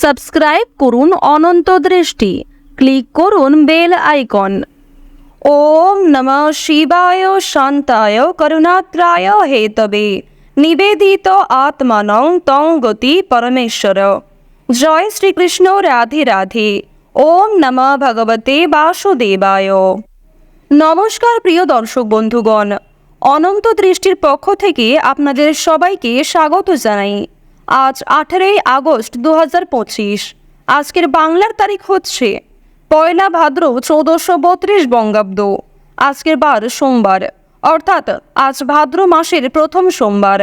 Subscribe করুন অনন্ত দৃষ্টি। Click করুন বেল আইকন। ওম নম শিবায় শান্তায় করুণাত্রায় হেতবে। নিবেদিত আত্মানং তং গতি পরমেশ্বর। জয় শ্রীকৃষ্ণ রাধে রাধে। ওম নম ভগবতে বাসুদেবায়। নমস্কার প্রিয় দর্শক বন্ধুগণ, অনন্ত দৃষ্টির পক্ষ থেকে আপনাদের সবাইকে স্বাগত জানাই। আজ আঠেরোই আগস্ট দু আজকের বাংলার তারিখ হচ্ছে পয়লা ভাদ্র চৌদ্দশো বত্রিশ বঙ্গাব্দ। আজকের বার সোমবার, অর্থাৎ আজ ভাদ্র মাসের প্রথম সোমবার।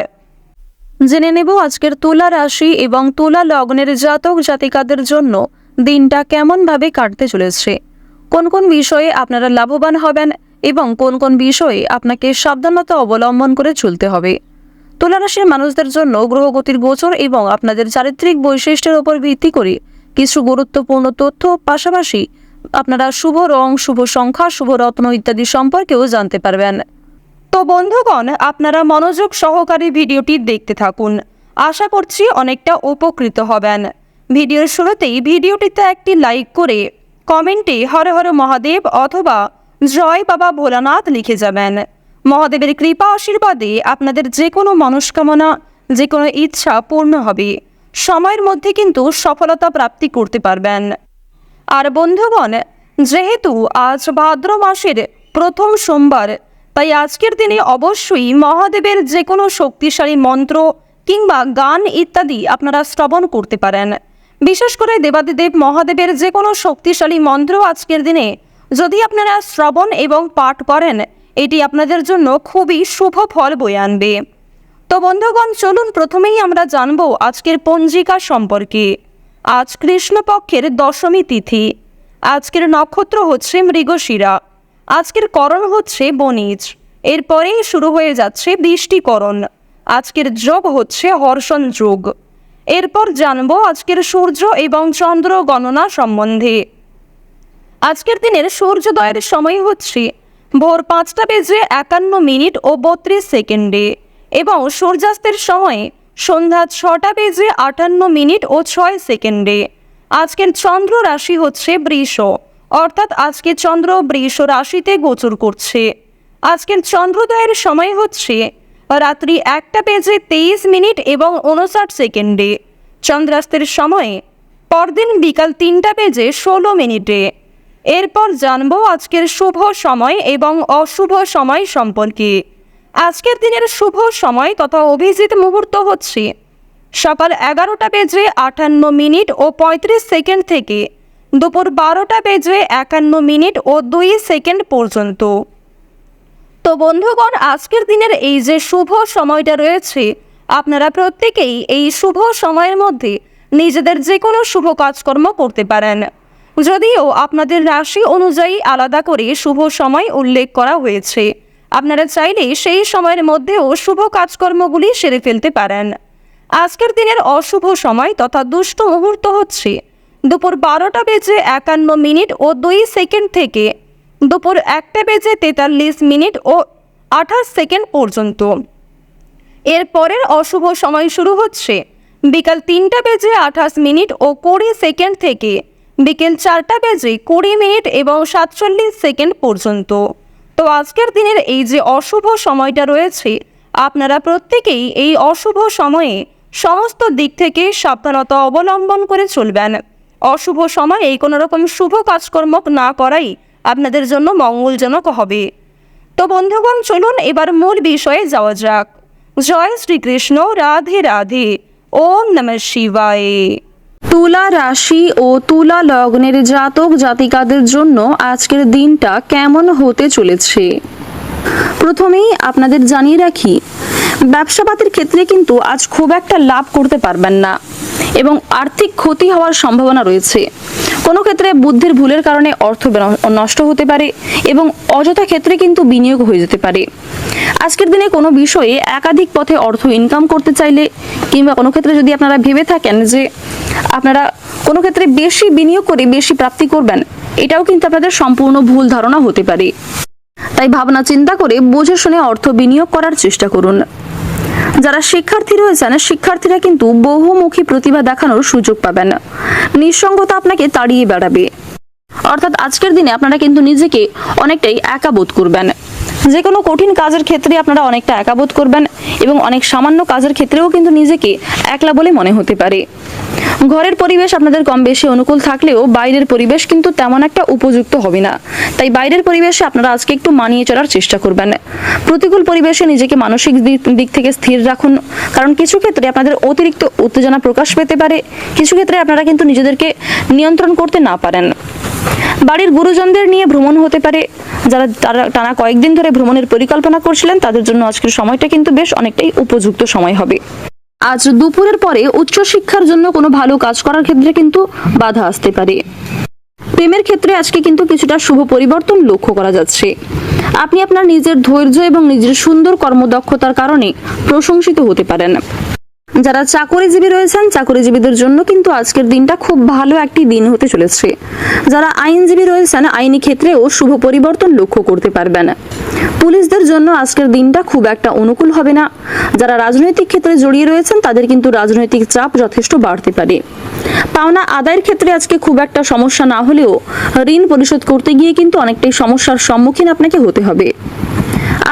জেনে নেব আজকের তুলা রাশি এবং তুলা লগ্নের জাতক জাতিকাদের জন্য দিনটা কেমনভাবে কাটতে চলেছে। কোন কোন বিষয়ে আপনারা লাভবান হবেন এবং কোন কোন বিষয়ে আপনাকে সাবধানতা অবলম্বন করে চলতে হবে। তুলা রাশির মানুষদের জন্য গ্রহগতির গোচর এবং আপনাদের চারিত্রিক বৈশিষ্ট্যের উপর ভিত্তি করে কিছু গুরুত্বপূর্ণ তথ্য, পাশাপাশি আপনারা শুভ রং, শুভ সংখ্যা, শুভ রত্ন ইত্যাদি সম্পর্কেও জানতে পারবেন। তো বন্ধুগণ, আপনারা মনোযোগ সহকারে ভিডিওটি দেখতে থাকুন। আশা করছি অনেকটা উপকৃত হবেন। ভিডিওর শুরুতেই ভিডিওটিতে একটি লাইক করে কমেন্টে হরে হর মহাদেব অথবা জয় বাবা ভোলানাথ লিখে যাবেন। মহাদেবের কৃপা আশীর্বাদে আপনাদের যে কোনো মনস্কামনা যে কোনো ইচ্ছা পূর্ণ হবে। সময়ের মধ্যে কিন্তু সফলতা প্রাপ্তি করতে পারবেন। আর বন্ধুগণ, যেহেতু আজ ভাদ্র মাসের প্রথম সোমবার, তাই আজকের দিনে অবশ্যই মহাদেবের যে কোনো শক্তিশালী মন্ত্র কিংবা গান ইত্যাদি আপনারা শ্রবণ করতে পারেন। বিশেষ করে দেবাদিদেব মহাদেবের যে কোনো শক্তিশালী মন্ত্র আজকের দিনে যদি আপনারা শ্রবণ এবং পাঠ করেন এটি আপনাদের জন্য খুবই শুভ ফল বয়ে আনবে। তো বন্ধুগণ, চলুন প্রথমেই আমরা জানব আজকের পঞ্জিকা সম্পর্কে। আজ কৃষ্ণপক্ষের দশমী তিথি। আজকের নক্ষত্র হচ্ছে মৃগশিরা। আজকের করণ হচ্ছে বনিজ এরপরেই শুরু হয়ে যাচ্ছে বৃষ্টিকরণ আজকের যোগ হচ্ছে হর্ষণ যোগ। এরপর জানব আজকের সূর্য এবং চন্দ্র গণনা সম্বন্ধে। আজকের দিনের সূর্যোদয়ের সময় হচ্ছে ভোর পাঁচটা বেজে একান্ন মিনিট ও বত্রিশ সেকেন্ডে এবং সূর্যাস্তের সময় সন্ধ্যা ছটা বেজে আটান্ন মিনিট ও ছয় সেকেন্ডে। আজকের চন্দ্র রাশি হচ্ছে বৃষ, অর্থাৎ আজকে চন্দ্র বৃষ রাশিতে গোচর করছে। আজকের চন্দ্রোদয়ের সময় হচ্ছে রাত্রি একটা বেজে তেইশ মিনিট এবং উনষাট সেকেন্ডে। চন্দ্রাস্তের সময় পরদিন বিকাল তিনটা বেজে ষোলো মিনিটে। এরপর জানব আজকের শুভ সময় এবং অশুভ সময় সম্পর্কে। আজকের দিনের শুভ সময় তথা অভিজিৎ মুহূর্ত হচ্ছে সকাল এগারোটা বেজে আটান্ন মিনিট ও পঁয়ত্রিশ সেকেন্ড থেকে দুপুর বারোটা বেজে একান্ন মিনিট ও দুই সেকেন্ড পর্যন্ত। তো বন্ধুগণ, আজকের দিনের এই যে শুভ সময়টা রয়েছে, আপনারা প্রত্যেকেই এই শুভ সময়ের মধ্যে নিজেদের যে কোনো শুভ কাজকর্ম করতে পারেন। যদিও আপনাদের রাশি অনুযায়ী আলাদা করে শুভ সময় উল্লেখ করা হয়েছে। আপনারা চাইলে সেই সময়ের মধ্যেও শুভ কাজকর্মগুলি সেরে ফেলতে পারেন। আজকের দিনের অশুভ সময় তথা দুষ্ট মুহূর্ত হচ্ছে। দুপুর বারোটা বেজে একান্ন মিনিট ও দুই সেকেন্ড থেকে দুপুর একটা বেজে তেতাল্লিশ মিনিট ও আঠাশ সেকেন্ড পর্যন্ত। এর পরের অশুভ সময় শুরু হচ্ছে বিকাল তিনটা বেজে আঠাশ মিনিট ও কুড়ি সেকেন্ড থেকে বিকেল চারটা বেজে কুড়ি মিনিট এবং সাতচল্লিশ সেকেন্ড পর্যন্ত। তো আজকের দিনের এই যে অশুভ সময়টা রয়েছে, আপনারা প্রত্যেকেই এই অশুভ সময়ে সমস্ত দিক থেকে সাবধানতা অবলম্বন করে চলবেন। অশুভ সময়ে কোনো রকম শুভ কাজকর্ম না করাই আপনাদের জন্য মঙ্গলজনক হবে। তো বন্ধুগণ, চলুন এবার মূল বিষয়ে যাওয়া যাক। জয় শ্রীকৃষ্ণ, রাধে রাধে, ওম নম শিবায়। তুলা রাশি ও তুলা লগ্নের জাতক জাতিকাদের জন্য আজকের দিনটা কেমন হতে চলেছে? প্রথমেই আপনাদের জানিয়ে রাখি ব্যবসাপাতির ক্ষেত্রে কিন্তু আজ খুব একটা লাভ করতে পারবেন না এবং আর্থিক ক্ষতি হওয়ার সম্ভাবনা রয়েছে। কোনো ক্ষেত্রে বুদ্ধির ভুলের কারণে অর্থ নষ্ট হতে পারে এবং অযথা ক্ষেত্রে কিন্তু বিনিয়োগ হয়ে যেতে পারে। আজকের দিনে কোনো বিষয়ে একাধিক পথে অর্থ ইনকাম করতে চাইলে কিংবা কোনো ক্ষেত্রে যদি আপনারা ভেবে থাকেন যে আপনারা কোনো ক্ষেত্রে বেশি বিনিয়োগ করে বেশি প্রাপ্তি করবেন, এটাও কিন্তু আপনাদের সম্পূর্ণ ভুল ধারণা হতে পারে। তাই ভাবনা চিন্তা করে বুঝে শুনে অর্থ বিনিয়োগ করার চেষ্টা করুন। যারা শিক্ষার্থী রয়েছেন, শিক্ষার্থীরা কিন্তু বহুমুখী প্রতিভা দেখানোর সুযোগ পাবেন। নিঃসঙ্গতা আপনাকে তাড়িয়ে বেড়াবে। অর্থাৎ আজকের দিনে আপনারা কিন্তু নিজেকে অনেকটাই একা বোধ করবেন। যে কোনো কঠিন কাজের ক্ষেত্রে আপনারা অনেকটা একা বোধ করবেন এবং অনেক সামান্য কাজের ক্ষেত্রেও কিন্তু নিজেকে একলা বলে মনে হতে পারে। ঘরের পরিবেশ আপনাদের কম বেশি অনুকূল থাকলেও বাইরের পরিবেশ কিন্তু তেমন একটা উপযুক্ত হবে না। তাই বাইরের পরিবেশে আপনারা আজকে একটু মানিয়ে চলার চেষ্টা করবেন। প্রতিকূল পরিবেশে নিজেকে মানসিক দিক থেকে স্থির রাখুন। কারণ কিছু ক্ষেত্রে আপনাদের অতিরিক্ত উত্তেজনা প্রকাশ পেতে পারে। কিছু ক্ষেত্রে আপনারা কিন্তু নিজেদেরকে নিয়ন্ত্রণ করতে না পারেন। বাড়ির গুরুজনদের নিয়ে ভ্রমণ হতে পারে। যারা তারা টানা কয়েকদিন ধরে ভ্রমণের পরিকল্পনা করছিলেন, তাদের জন্য আজকের সময়টা কিন্তু বেশ অনেকটাই উপযুক্ত সময় হবে। আজ দুপুরের পরে উচ্চশিক্ষার জন্য কোনো ভালো কাজ করার ক্ষেত্রে কিন্তু বাধা আসতে পারে। প্রেমের ক্ষেত্রে আজকে কিন্তু কিছুটা শুভ পরিবর্তন লক্ষ্য করা যাচ্ছে। আপনি আপনার নিজের ধৈর্য এবং নিজের সুন্দর কর্মদক্ষতার কারণে প্রশংসিত হতে পারেন। যারা চাকরিজীবী রয়েছেন, চাকরিজীবীদের জন্য কিন্তু আজকের দিনটা খুব ভালো একটি দিন হতে চলেছে। যারা আইনজীবী রয়েছেন, আইনি ক্ষেত্রেও শুভ পরিবর্তন লক্ষ্য করতে পারবেন। পুলিশদের জন্য আজকের দিনটা খুব একটা অনুকূল হবে না। যারা রাজনৈতিক ক্ষেত্রে জড়িয়ে রয়েছেন, তাদের কিন্তু রাজনৈতিক চাপ যথেষ্ট বাড়তে পারে। পাওনা আদায়ের ক্ষেত্রে আজকে খুব একটা সমস্যা না হলেও ঋণ পরিশোধ করতে গিয়ে কিন্তু অনেকটাই সমস্যার সম্মুখীন আপনাকে হতে হবে।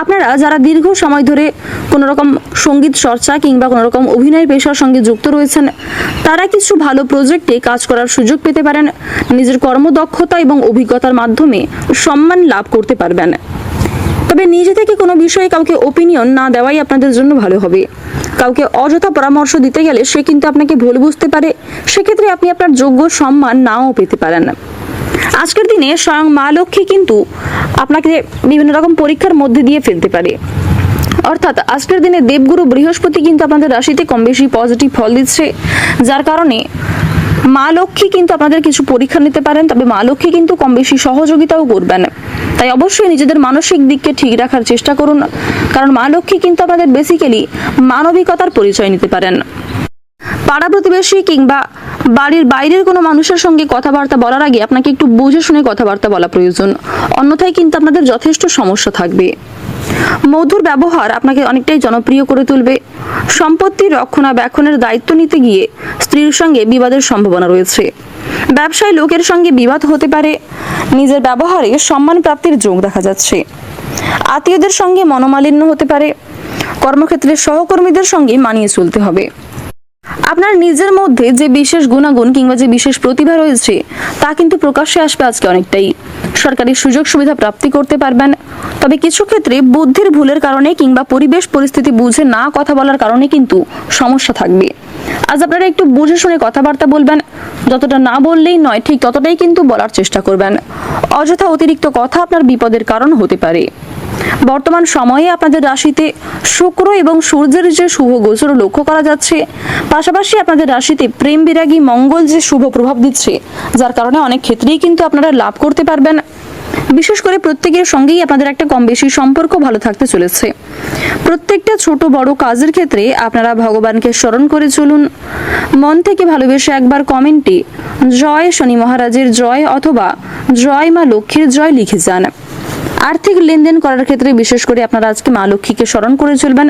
আপনারা যারা দীর্ঘ সময় ধরে কোনো রকম সংগীত চর্চা কিংবা কোনো রকম অভিনয় পেশার সঙ্গে যুক্ত রয়েছেন, তারা কিছু ভালো প্রজেক্টে কাজ করার সুযোগ পেতে পারেন। নিজের কর্মদক্ষতা এবং অভিজ্ঞতার মাধ্যমে সম্মান লাভ করতে পারবেন। তবে নিজে থেকে কোনো বিষয়ে কাউকে ওপিনিয়ন না দেওয়াই আপনাদের জন্য ভালো হবে। কাউকে অযথা পরামর্শ দিতে গেলে সে কিন্তু আপনাকে ভুল বুঝতে পারে। সেক্ষেত্রে আপনি আপনার যোগ্য সম্মান নাও পেতে পারেন। আজকের দিনে স্বয়ং মা লক্ষ্মী কিন্তু আপনাকে বিভিন্ন রকম পরীক্ষার মধ্যে দিয়ে ফেলতে পারে। অর্থাৎ আজকের দিনে দেবগুরু বৃহস্পতি কিন্তু আপনাদের রাশিতে কম বেশি পজিটিভ ফল দিচ্ছে, যার কারণে মা লক্ষ্মী কিন্তু আপনাদের কিছু পরীক্ষা নিতে পারেন, তবে মা লক্ষ্মী কিন্তু কম বেশি সহযোগিতাও করবেন। তাই অবশ্যই নিজেদের মানসিক দিককে ঠিক রাখার চেষ্টা করুন, কারণ মা লক্ষ্মী কিন্তু আপনাদের বেসিক্যালি মানবিকতার পরিচয় নিতে পারেন। পাড়া প্রতিবেশী কিংবা বাড়ির বাইরের কোনো মানুষের সঙ্গে কথাবার্তা বলার আগে আপনাকে একটু বুঝে শুনে কথাবার্তা বলা প্রয়োজন। অন্যথায় কিন্তু আপনাদের যথেষ্ট সমস্যা থাকবে। মধুর ব্যবহার আপনাকে অনেকটাই জনপ্রিয় করে তুলবে। সম্পত্তি রক্ষণাবেক্ষণের দায়িত্ব নিতে গিয়ে স্ত্রীর সঙ্গে বিবাদের সম্ভাবনা রয়েছে। ব্যবসায় লোকের সঙ্গে বিবাদ হতে পারে। নিজের ব্যবহারে সম্মান প্রাপ্তির যোগ দেখা যাচ্ছে। আত্মীয়দের সঙ্গে মনোমালিন্য হতে পারে। কর্মক্ষেত্রে সহকর্মীদের সঙ্গে মানিয়ে চলতে হবে। আপনার নিজের মধ্যে যে বিশেষ গুণাগুণ কিংবা যে বিশেষ প্রতিভা রয়েছে, তা কিন্তু প্রকাশ্যে আসবে আজকে অনেকটাই। সরকারি সুযোগ সুবিধা প্রাপ্তি করতে পারবেন। তবে কিছু ক্ষেত্রে বুদ্ধির ভুলের কারণে কিংবা পরিবেশ পরিস্থিতি বুঝে না কথা বলার কারণে কিন্তু সমস্যা থাকবে। আজ আপনারা একটু বুঝে শুনে কথাবার্তা বলবেন। যতটা না বললেই নয়, ঠিক ততটাই কিন্তু বলার চেষ্টা করবেন। অযথা অতিরিক্ত কথা আপনার বিপদের কারণ হতে পারে। বর্তমান সময়ে আপনাদের রাশিতে শুক্র এবং সূর্যের যে শুভ গোচর লক্ষ্য করা যাচ্ছে, পাশাপাশি আপনাদের রাশিতে প্রেম বিরাগী মঙ্গল যে শুভ প্রভাব দিচ্ছে, যার কারণে অনেক ক্ষেত্রেই কিন্তু আপনারা লাভ করতে পারবেন। বিশেষ করে প্রত্যেকের সঙ্গেই আপনাদের একটা কম বেশি সম্পর্ক ভালো থাকতে চলেছে। প্রত্যেকটা ছোট বড় কাজের ক্ষেত্রে আপনারা ভগবানকে স্মরণ করে চলুন। মন থেকে ভালোবেসে একবার কমেন্টে, জয় শনি মহারাজের জয় অথবা জয় মা লক্ষ্মীর জয় লিখে যান। আর্থিক লেনদেন করার ক্ষেত্রে বিশেষ করে আপনারা আজকে মা লক্ষ্মীকে স্মরণ করে চলবেন,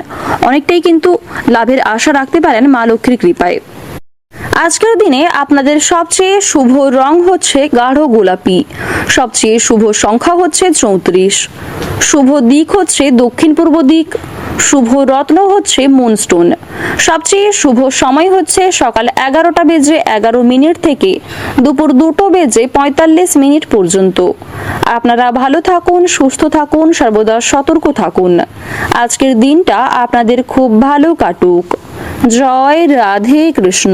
অনেকটাই কিন্তু লাভের আশা রাখতে পারেন মা লক্ষ্মীর কৃপায়। আজকের দিনে আপনাদের সবচেয়ে শুভ রং হচ্ছে গাঢ় গোলাপি, সবচেয়ে শুভ সংখ্যা হচ্ছে চৌত্রিশ। শুভ দিক হচ্ছে দক্ষিণ পূর্ব দিক শুভ রত্ন হচ্ছে মুনস্টোন সবচেয়ে শুভ সময় হচ্ছে সকাল এগারোটা বেজে এগারো মিনিট থেকে দুপুর দুটো বেজে পঁয়তাল্লিশ মিনিট পর্যন্ত। আপনারা ভালো থাকুন, সুস্থ থাকুন, সর্বদা সতর্ক থাকুন। আজকের দিনটা আপনাদের খুব ভালো কাটুক। জয় রাধে কৃষ্ণ।